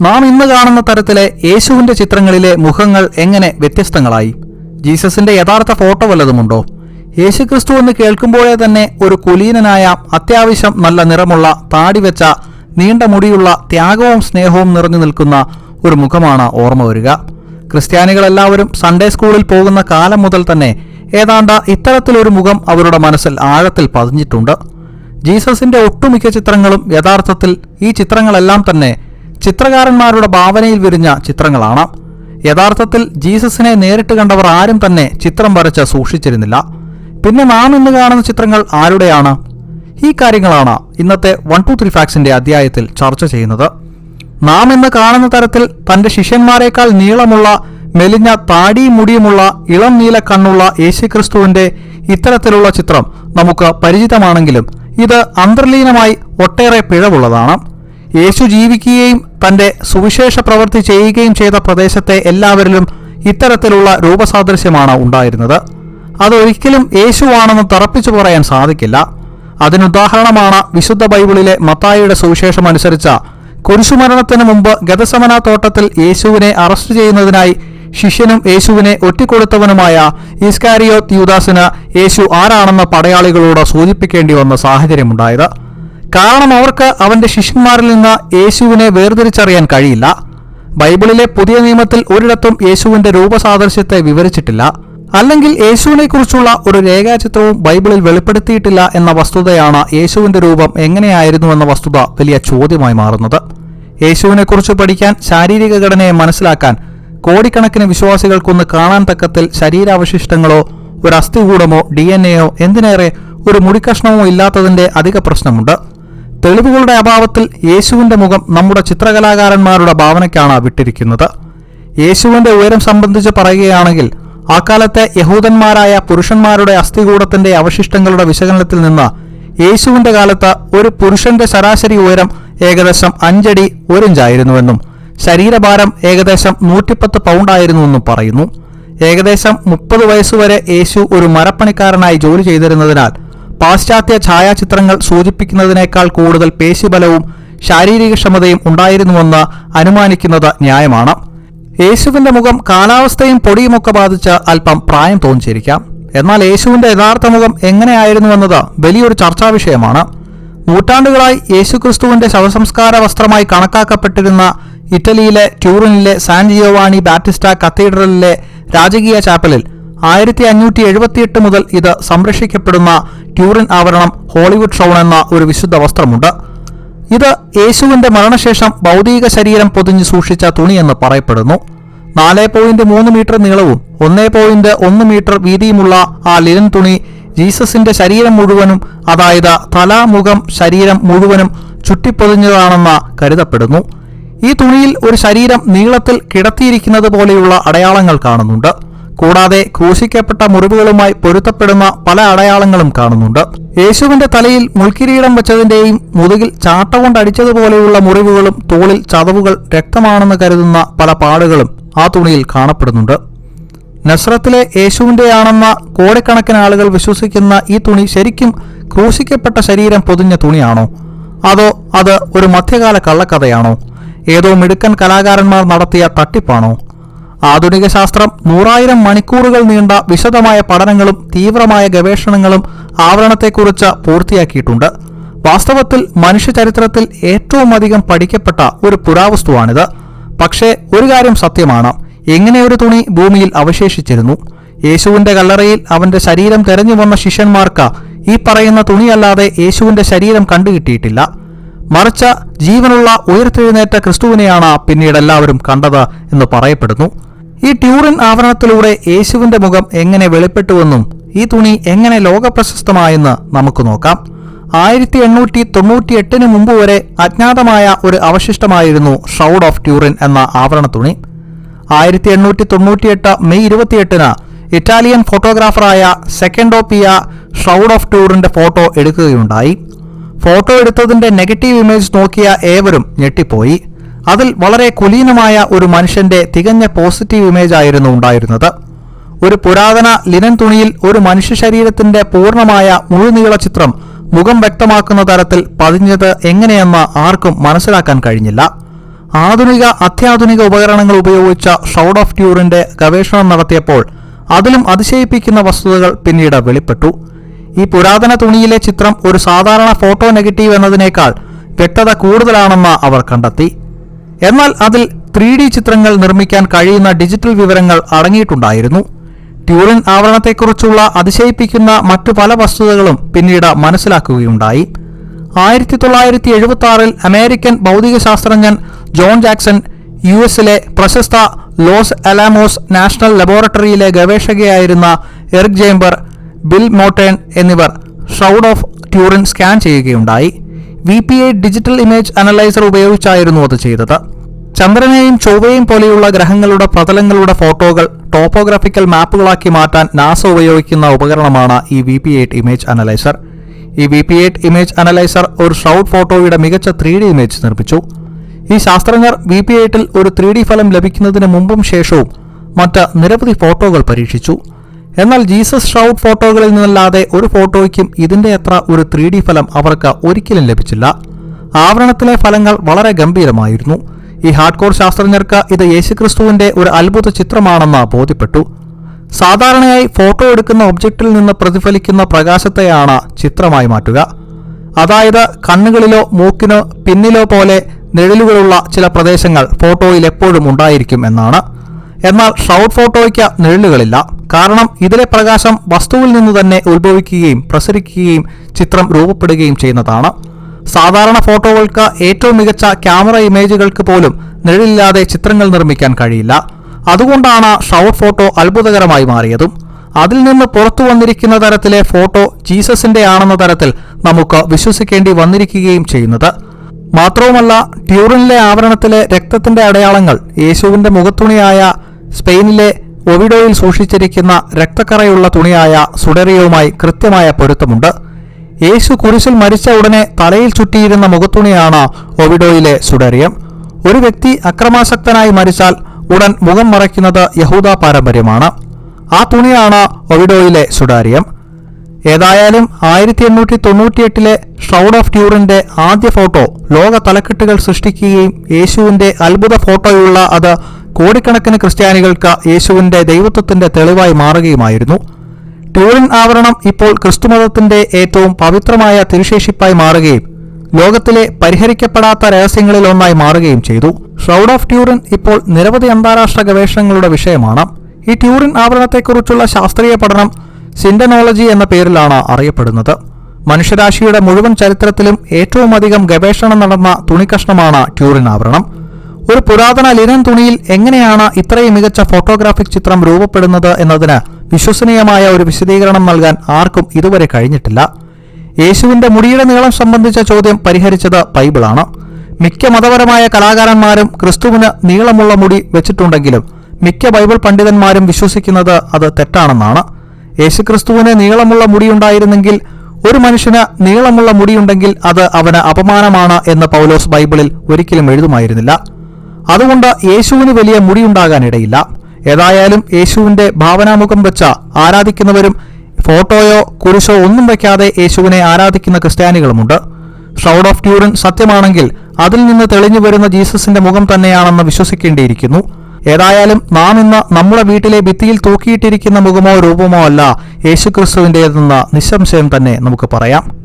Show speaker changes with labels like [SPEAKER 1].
[SPEAKER 1] നാം ഇന്ന് കാണുന്ന തരത്തിലെ യേശുവിന്റെ ചിത്രങ്ങളിലെ മുഖങ്ങൾ എങ്ങനെ വ്യത്യസ്തങ്ങളായി? ജീസസിന്റെ യഥാർത്ഥ ഫോട്ടോ വല്ലതുമുണ്ടോ? യേശുക്രിസ്തു എന്ന് കേൾക്കുമ്പോഴേ തന്നെ ഒരു കുലീനനായ അത്യാവശ്യം നല്ല നിറമുള്ള താടി വെച്ച നീണ്ട മുടിയുള്ള ത്യാഗവും സ്നേഹവും നിറഞ്ഞു നിൽക്കുന്ന ഒരു മുഖമാണ് ഓർമ്മ വരിക. ക്രിസ്ത്യാനികളെല്ലാവരും സൺഡേ സ്കൂളിൽ പോകുന്ന കാലം മുതൽ തന്നെ ഏതാണ്ട് ഇത്തരത്തിലൊരു മുഖം അവരുടെ മനസ്സിൽ ആഴത്തിൽ പതിഞ്ഞിട്ടുണ്ട്. ജീസസിന്റെ ഒട്ടുമിക്ക ചിത്രങ്ങളും യഥാർത്ഥത്തിൽ ഈ ചിത്രങ്ങളെല്ലാം തന്നെ ചിത്രകാരന്മാരുടെ ഭാവനയിൽ വിരിഞ്ഞ ചിത്രങ്ങളാണ്. യഥാർത്ഥത്തിൽ ജീസസിനെ നേരിട്ട് കണ്ടവർ ആരും തന്നെ ചിത്രം വരച്ച് സൂക്ഷിച്ചിരുന്നില്ല. പിന്നെ നാം ഇന്ന് കാണുന്ന ചിത്രങ്ങൾ ആരുടെയാണ്? ഈ കാര്യങ്ങളാണ് ഇന്നത്തെ വൺ ടു ത്രീ ഫാക്സിന്റെ അധ്യായത്തിൽ ചർച്ച ചെയ്യുന്നത്. നാം ഇന്ന് കാണുന്ന തരത്തിൽ തന്റെ ശിഷ്യന്മാരെക്കാൾ നീളമുള്ള മെലിഞ്ഞ താടിയും മുടിയുമുള്ള ഇളം നീല കണ്ണുള്ള യേശുക്രിസ്തുവിന്റെ ഇത്തരത്തിലുള്ള ചിത്രം നമുക്ക് പരിചിതമാണെങ്കിലും ഇത് അന്തർലീനമായി ഒട്ടേറെ പിഴവുള്ളതാണ്. യേശു ജീവിക്കുകയും തന്റെ സുവിശേഷ പ്രവൃത്തി ചെയ്യുകയും ചെയ്ത പ്രദേശത്തെ എല്ലാവരിലും ഇത്തരത്തിലുള്ള രൂപസാദൃശ്യമാണ് ഉണ്ടായിരുന്നത്. അതൊരിക്കലും യേശുവാണെന്ന് തറപ്പിച്ചു പറയാൻ സാധിക്കില്ല. അതിനുദാഹരണമാണ് വിശുദ്ധ ബൈബിളിലെ മത്തായിയുടെ സുവിശേഷം അനുസരിച്ച കുരിശുമരണത്തിന് മുമ്പ് ഗതസമന തോട്ടത്തിൽ യേശുവിനെ അറസ്റ്റ് ചെയ്യുന്നതിനായി ശിഷ്യനും യേശുവിനെ ഒറ്റിക്കൊടുത്തവനുമായ ഈസ്കാരിയോത്ത് യൂദാസിന് യേശു ആരാണെന്ന് പടയാളികളോട് സൂചിപ്പിക്കേണ്ടി വന്ന സാഹചര്യമുണ്ടായത്. കാരണം അവർക്ക് അവന്റെ ശിഷ്യന്മാരിൽ നിന്ന് യേശുവിനെ വേർതിരിച്ചറിയാൻ കഴിയില്ല. ബൈബിളിലെ പുതിയ നിയമത്തിൽ ഒരിടത്തും യേശുവിന്റെ രൂപസാദൃശ്യത്തെ വിവരിച്ചിട്ടില്ല. അല്ലെങ്കിൽ യേശുവിനെ കുറിച്ചുള്ള ഒരു രേഖാചിത്രവും ബൈബിളിൽ വെളിപ്പെടുത്തിയിട്ടില്ല എന്ന വസ്തുതയാണ് യേശുവിന്റെ രൂപം എങ്ങനെയായിരുന്നു എന്ന വസ്തുത വലിയ ചോദ്യമായി മാറുന്നത്. യേശുവിനെക്കുറിച്ച് പഠിക്കാൻ ശാരീരിക ഘടനയെ മനസ്സിലാക്കാൻ കോടിക്കണക്കിന് വിശ്വാസികൾക്കൊന്ന് കാണാൻ തക്കത്തിൽ ശരീരാവശിഷ്ടങ്ങളോ ഒരു അസ്ഥികൂടമോ ഡി എൻ എയോ എന്തിനേറെ ഒരു മുടിക്കഷ്ണമോ ഇല്ലാത്തതിന്റെ അധിക പ്രശ്നമുണ്ട്. തെളിവുകളുടെ അഭാവത്തിൽ യേശുവിന്റെ മുഖം നമ്മുടെ ചിത്രകലാകാരന്മാരുടെ ഭാവനയ്ക്കാണ് വിട്ടിരിക്കുന്നത്. യേശുവിന്റെ ഉയരം സംബന്ധിച്ച് പറയുകയാണെങ്കിൽ അക്കാലത്തെ യഹൂദന്മാരായ പുരുഷന്മാരുടെ അസ്ഥികൂടത്തിന്റെ അവശിഷ്ടങ്ങളുടെ വിശകലനത്തിൽ നിന്ന് യേശുവിന്റെ കാലത്ത് ഒരു പുരുഷന്റെ ശരാശരി ഉയരം ഏകദേശം അഞ്ചടി ഒരിഞ്ചായിരുന്നുവെന്നും ശരീരഭാരം ഏകദേശം നൂറ്റിപ്പത്ത് പൗണ്ടായിരുന്നുവെന്നും പറയുന്നു. ഏകദേശം മുപ്പത് വയസ്സുവരെ യേശു ഒരു മരപ്പണിക്കാരനായി ജോലി ചെയ്തിരുന്നതിനാൽ പാശ്ചാത്യ ഛായാചിത്രങ്ങൾ സൂചിപ്പിക്കുന്നതിനേക്കാൾ കൂടുതൽ പേശിബലവും ശാരീരികക്ഷമതയും ഉണ്ടായിരുന്നുവെന്ന് അനുമാനിക്കുന്നത് ന്യായമാണ്. യേശുവിന്റെ മുഖം കാലാവസ്ഥയും പൊടിയുമൊക്കെ ബാധിച്ച് അല്പം പ്രായം തോന്നിച്ചിരിക്കാം. എന്നാൽ യേശുവിന്റെ യഥാർത്ഥ മുഖം എങ്ങനെയായിരുന്നുവെന്നത് വലിയൊരു ചർച്ചാ വിഷയമാണ്. നൂറ്റാണ്ടുകളായി യേശുക്രിസ്തുവിന്റെ ശവസംസ്കാര വസ്ത്രമായി കണക്കാക്കപ്പെട്ടിരുന്ന ഇറ്റലിയിലെ ട്യൂറിനിലെ സാൻ ജിയോവാണി ബാറ്റിസ്റ്റ കത്തീഡ്രലിലെ രാജകീയ ചാപ്പലിൽ ആയിരത്തി അഞ്ഞൂറ്റി എഴുപത്തിയെട്ട് മുതൽ ഇത് സംരക്ഷിക്കപ്പെടുന്ന ട്യൂറിൻ ആവരണം ഹോളിവുഡ് ഷൗൺ എന്ന ഒരു വിശുദ്ധ വസ്ത്രമുണ്ട്. ഇത് യേശുവിന്റെ മരണശേഷം ഭൗതിക ശരീരം പൊതിഞ്ഞ് സൂക്ഷിച്ച തുണിയെന്ന് പറയപ്പെടുന്നു. നാല് പോയിന്റ് മൂന്ന് മീറ്റർ നീളവും ഒന്നേ പോയിന്റ് ഒന്ന് മീറ്റർ വീതിയുമുള്ള ആ ലിനൻ തുണി ജീസസിന്റെ ശരീരം മുഴുവനും അതായത് തല മുഖം ശരീരം മുഴുവനും ചുറ്റിപ്പൊതിഞ്ഞതാണെന്ന് കരുതപ്പെടുന്നു. ഈ തുണിയിൽ ഒരു ശരീരം നീളത്തിൽ കിടത്തിയിരിക്കുന്നത് പോലെയുള്ള അടയാളങ്ങൾ കാണുന്നുണ്ട്. കൂടാതെ ക്രൂശിക്കപ്പെട്ട മുറിവുകളുമായി പൊരുത്തപ്പെടുന്ന പല അടയാളങ്ങളും കാണുന്നുണ്ട്. യേശുവിന്റെ തലയിൽ മുൾക്കിരീടം വെച്ചതിന്റെയും മുതുകിൽ ചാട്ട കൊണ്ടടിച്ചതുപോലെയുള്ള മുറിവുകളും തോളിൽ ചതവുകൾ രക്തമാണെന്ന് കരുതുന്ന പല പാടുകളും ആ തുണിയിൽ കാണപ്പെടുന്നുണ്ട്. നസ്രത്തിലെ യേശുവിന്റെയാണെന്ന കോടിക്കണക്കിന് ആളുകൾ വിശ്വസിക്കുന്ന ഈ തുണി ശരിക്കും ക്രൂശിക്കപ്പെട്ട ശരീരം പൊതിഞ്ഞ തുണിയാണോ? അതോ അത് ഒരു മധ്യകാല കള്ളക്കഥയാണോ? ഏതോ മിടുക്കൻ കലാകാരന്മാർ നടത്തിയ തട്ടിപ്പാണോ? ആധുനിക ശാസ്ത്രം നൂറായിരം മണിക്കൂറുകൾ നീണ്ട വിശദമായ പഠനങ്ങളും തീവ്രമായ ഗവേഷണങ്ങളും ആവരണത്തെക്കുറിച്ച് പൂർത്തിയാക്കിയിട്ടുണ്ട്. വാസ്തവത്തിൽ മനുഷ്യചരിത്രത്തിൽ ഏറ്റവും അധികം പഠിക്കപ്പെട്ട ഒരു പുരാവസ്തുവാണിത്. പക്ഷേ ഒരു കാര്യം സത്യമാണ്. എങ്ങനെ ഒരു തുണി ഭൂമിയിൽ അവശേഷിച്ചിരുന്നു? യേശുവിന്റെ കല്ലറയിൽ അവന്റെ ശരീരം തെരഞ്ഞു വന്ന ശിഷ്യന്മാർക്ക് ഈ പറയുന്ന തുണിയല്ലാതെ യേശുവിന്റെ ശരീരം കണ്ടുകിട്ടിയിട്ടില്ല. മറിച്ച് ജീവനുള്ള ഉയർത്തെഴുന്നേറ്റ ക്രിസ്തുവിനെയാണ് പിന്നീട് എല്ലാവരും കണ്ടത് എന്ന് പറയപ്പെടുന്നു. ഈ ട്യൂറിൻ ആവരണത്തിലൂടെ യേശുവിന്റെ മുഖം എങ്ങനെ വെളിപ്പെട്ടുവെന്നും ഈ തുണി എങ്ങനെ ലോകപ്രശസ്തമായെന്ന് നമുക്ക് നോക്കാം. ആയിരത്തി എണ്ണൂറ്റി തൊണ്ണൂറ്റി എട്ടിന് മുമ്പ് വരെ അജ്ഞാതമായ ഒരു അവശിഷ്ടമായിരുന്നു ഷൗഡ് ഓഫ് ട്യൂറിൻ എന്ന ആവരണ തുണി ആയിരത്തി എണ്ണൂറ്റി തൊണ്ണൂറ്റിയെട്ട് മെയ് ഇരുപത്തിയെട്ടിന് ഇറ്റാലിയൻ ഫോട്ടോഗ്രാഫറായ സെക്കൻഡോപ്പിയ ഷൗഡ് ഓഫ് ട്യൂറിന്റെ ഫോട്ടോ എടുക്കുകയുണ്ടായി. ഫോട്ടോ എടുത്തതിന്റെ നെഗറ്റീവ് ഇമേജ് നോക്കിയ ഏവരും ഞെട്ടിപ്പോയി. അതിൽ വളരെ കുലീനമായ ഒരു മനുഷ്യന്റെ തികഞ്ഞ പോസിറ്റീവ് ഇമേജ് ആയിരുന്നു ഉണ്ടായിരുന്നത്. ഒരു പുരാതന ലിനൻ തുണിയിൽ ഒരു മനുഷ്യ ശരീരത്തിന്റെ പൂർണമായ മുഴുനീള ചിത്രം മുഖം വ്യക്തമാക്കുന്ന തരത്തിൽ പതിഞ്ഞത് എങ്ങനെയെന്ന് ആർക്കും മനസ്സിലാക്കാൻ കഴിഞ്ഞില്ല. ആധുനിക അത്യാധുനിക ഉപകരണങ്ങൾ ഉപയോഗിച്ച ഷൗഡ് ഓഫ് ട്യൂറിന്റെ ഗവേഷണം നടത്തിയപ്പോൾ അതിലും അതിശയിപ്പിക്കുന്ന വസ്തുതകൾ പിന്നീട് വെളിപ്പെട്ടു. ഈ പുരാതന തുണിയിലെ ചിത്രം ഒരു സാധാരണ ഫോട്ടോ നെഗറ്റീവ് എന്നതിനേക്കാൾ വ്യക്തത കൂടുതലാണെന്ന് അവർ കണ്ടെത്തി. എന്നാൽ അതിൽ ത്രീ ഡി ചിത്രങ്ങൾ നിർമ്മിക്കാൻ കഴിയുന്ന ഡിജിറ്റൽ വിവരങ്ങൾ അടങ്ങിയിട്ടുണ്ടായിരുന്നു. ട്യൂറിൻ ആവരണത്തെക്കുറിച്ചുള്ള അതിശയിപ്പിക്കുന്ന മറ്റു പല വസ്തുതകളും പിന്നീട് മനസ്സിലാക്കുകയുണ്ടായി. ആയിരത്തി തൊള്ളായിരത്തി എഴുപത്തി ആറിൽ അമേരിക്കൻ ഭൗതികശാസ്ത്രജ്ഞൻ ജോൺ ജാക്സൺ യു എസിലെ പ്രശസ്ത ലോസ് അലാമോസ് നാഷണൽ ലബോറട്ടറിയിലെ ഗവേഷകയായിരുന്ന എറിക് ജേംബർ ബിൽ മോട്ടേൺ എന്നിവർ ഷൗഡ് ഓഫ് ട്യൂറിൻ സ്കാൻ ചെയ്യുകയുണ്ടായി. V P digital image analyser ഉപയോഗിച്ചായിരുന്നു അത് ചെയ്തത്. ചന്ദ്രനെയും ചൊവ്വയും പോലെയുള്ള ഗ്രഹങ്ങളുടെ പ്രതലങ്ങളുടെ ഫോട്ടോകൾ ടോപ്പോഗ്രാഫിക്കൽ മാപ്പുകളാക്കി മാറ്റാൻ നാസ ഉപയോഗിക്കുന്ന ഉപകരണമാണ് ഈ V P eight image analyser. ഈ V P eight image analyser ഒരു ഷൗട്ട് ഫോട്ടോയുടെ മികച്ച ത്രീ ഡി ഇമേജ് നിർമ്മിച്ചു. ഈ ശാസ്ത്രജ്ഞർ വി പി എയ്റ്റിൽ ഒരു ത്രീ ഡി ഫലം ലഭിക്കുന്നതിന് മുമ്പും ശേഷവും മറ്റ് നിരവധി ഫോട്ടോകൾ പരീക്ഷിച്ചു. എന്നാൽ ജീസസ് ഷൗട്ട് ഫോട്ടോകളിൽ നിന്നല്ലാതെ ഒരു ഫോട്ടോയ്ക്കും ഇതിന്റെ അത്ര ഒരു ത്രീ ഫലം അവർക്ക് ഒരിക്കലും ലഭിച്ചില്ല. ആവരണത്തിലെ ഫലങ്ങൾ വളരെ ഗംഭീരമായിരുന്നു. ഈ ഹാർഡ്കോർ ശാസ്ത്രജ്ഞർക്ക് ഇത് യേശുക്രിസ്തുവിന്റെ ഒരു അത്ഭുത ചിത്രമാണെന്ന് ബോധ്യപ്പെട്ടു. സാധാരണയായി ഫോട്ടോ എടുക്കുന്ന ഒബ്ജക്റ്റിൽ നിന്ന് പ്രതിഫലിക്കുന്ന പ്രകാശത്തെയാണ് ചിത്രമായി മാറ്റുക. അതായത് കണ്ണുകളിലോ മൂക്കിനോ പിന്നിലോ പോലെ നിഴലുകളുള്ള ചില പ്രദേശങ്ങൾ ഫോട്ടോയിൽ എപ്പോഴും ഉണ്ടായിരിക്കും എന്നാണ്. എന്നാൽ ഷൗട്ട് ഫോട്ടോയ്ക്ക് നിഴലുകളില്ല. കാരണം ഇതിലെ പ്രകാശം വസ്തുവിൽ നിന്ന് തന്നെ ഉത്ഭവിക്കുകയും പ്രസരിക്കുകയും ചിത്രം രൂപപ്പെടുകയും ചെയ്യുന്നതാണ്. സാധാരണ ഫോട്ടോകൾക്ക് ഏറ്റവും മികച്ച ക്യാമറ ഇമേജുകൾക്ക് പോലും നിഴലില്ലാതെ ചിത്രങ്ങൾ നിർമ്മിക്കാൻ കഴിയില്ല. അതുകൊണ്ടാണ് ഷൗട്ട് ഫോട്ടോ അത്ഭുതകരമായി മാറിയതും. അതിൽ നിന്ന് പുറത്തു വന്നിരിക്കുന്ന തരത്തിലെ ഫോട്ടോ ജീസസിന്റെ ആണെന്ന തരത്തിൽ നമുക്ക് വിശ്വസിക്കേണ്ടി വന്നിരിക്കുകയും ചെയ്യുന്നത്. മാത്രവുമല്ല ട്യൂറിനിലെ ആവരണത്തിലെ രക്തത്തിന്റെ അടയാളങ്ങൾ യേശുവിന്റെ മുഖത്തുണിയായ സ്പെയിനിലെ ഒവിഡോയിൽ സൂക്ഷിച്ചിരിക്കുന്ന രക്തക്കറയുള്ള തുണിയായ സുഡറിയവുമായി കൃത്യമായ പൊരുത്തമുണ്ട്. യേശു കുരിശിൽ മരിച്ച ഉടനെ തലയിൽ ചുറ്റിയിരുന്ന മുഖത്തുണിയാണ് ഒവിഡോയിലെ സുഡറിയം ഒരു വ്യക്തി അക്രമാസക്തനായി മരിച്ചാൽ ഉടൻ മുഖം മറയ്ക്കുന്നത് യഹൂദ പാരമ്പര്യമാണ്. ആ തുണിയാണ് ഒവിഡോയിലെ സുഡാരിയം. ഏതായാലും ആയിരത്തി എണ്ണൂറ്റി തൊണ്ണൂറ്റിയെട്ടിലെ ഷൗഡ് ഓഫ് ട്യൂറിന്റെ ആദ്യ ഫോട്ടോ ലോക തലക്കെട്ടുകൾ സൃഷ്ടിക്കുകയും യേശുവിന്റെ അത്ഭുത ഫോട്ടോയുള്ള അത് കോടിക്കണക്കിന് ക്രിസ്ത്യാനികൾക്ക് യേശുവിന്റെ ദൈവത്വത്തിന്റെ തെളിവായി മാറുകയുമായിരുന്നു. ട്യൂറിൻ ആവരണം ഇപ്പോൾ ക്രിസ്തുമതത്തിന്റെ ഏറ്റവും പവിത്രമായ തിരുശേഷിപ്പായി മാറുകയും ലോകത്തിലെ പരിഹരിക്കപ്പെടാത്ത രഹസ്യങ്ങളിലൊന്നായി മാറുകയും ചെയ്തു. ഷൗഡ് ഓഫ് ട്യൂറിൻ ഇപ്പോൾ നിരവധി അന്താരാഷ്ട്ര ഗവേഷണങ്ങളുടെ വിഷയമാണ്. ഈ ട്യൂറിൻ ആവരണത്തെക്കുറിച്ചുള്ള ശാസ്ത്രീയ പഠനം സിൻഡനോളജി എന്ന പേരിലാണ് അറിയപ്പെടുന്നത്. മനുഷ്യരാശിയുടെ മുഴുവൻ ചരിത്രത്തിലും ഏറ്റവും അധികം ഗവേഷണം നടന്ന തുണിക്കഷ്ണമാണ് ട്യൂറിൻ ആവരണം. ഒരു പുരാതന ലിനൻ തുണിയിൽ എങ്ങനെയാണ് ഇത്രയും മികച്ച ഫോട്ടോഗ്രാഫിക് ചിത്രം രൂപപ്പെടുന്നത് എന്നതിന് വിശ്വസനീയമായ ഒരു വിശദീകരണം നൽകാൻ ആർക്കും ഇതുവരെ കഴിഞ്ഞിട്ടില്ല. യേശുവിന്റെ മുടിയുടെ നീളം സംബന്ധിച്ച ചോദ്യം പരിഹരിച്ചത് ബൈബിളാണ്. മിക്ക മതപരമായ കലാകാരന്മാരും ക്രിസ്തുവിന് നീളമുള്ള മുടി വെച്ചിട്ടുണ്ടെങ്കിലും മിക്ക ബൈബിൾ പണ്ഡിതന്മാരും വിശ്വസിക്കുന്നത് അത് തെറ്റാണെന്നാണ്. യേശുക്രിസ്തുവിന് നീളമുള്ള മുടിയുണ്ടായിരുന്നെങ്കിൽ ഒരു മനുഷ്യന് നീളമുള്ള മുടിയുണ്ടെങ്കിൽ അത് അവന് അപമാനമാണ് എന്ന് പൗലോസ് ബൈബിളിൽ ഒരിക്കലും എഴുതുമായിരുന്നില്ല. അതുകൊണ്ട് യേശുവിന് വലിയ മുടിയുണ്ടാകാനിടയില്ല ഏതായാലും യേശുവിന്റെ ഭാവനാമുഖം വെച്ച ആരാധിക്കുന്നവരും ഫോട്ടോയോ കുരിശോ ഒന്നും വയ്ക്കാതെ യേശുവിനെ ആരാധിക്കുന്ന ക്രിസ്ത്യാനികളുമുണ്ട്. ഷൗഡ് ഓഫ് ട്യൂറിൻ സത്യമാണെങ്കിൽ അതിൽ നിന്ന് തെളിഞ്ഞു വരുന്ന ജീസസിന്റെ മുഖം തന്നെയാണെന്ന് വിശ്വസിക്കേണ്ടിയിരിക്കുന്നു. ഏതായാലും നാം ഇന്ന് നമ്മുടെ വീട്ടിലെ ഭിത്തിയിൽ തൂക്കിയിട്ടിരിക്കുന്ന മുഖമോ രൂപമോ അല്ല യേശുക്രിസ്തുവിന്റെതെന്ന് നിസ്സംശയം തന്നെ നമുക്ക് പറയാം.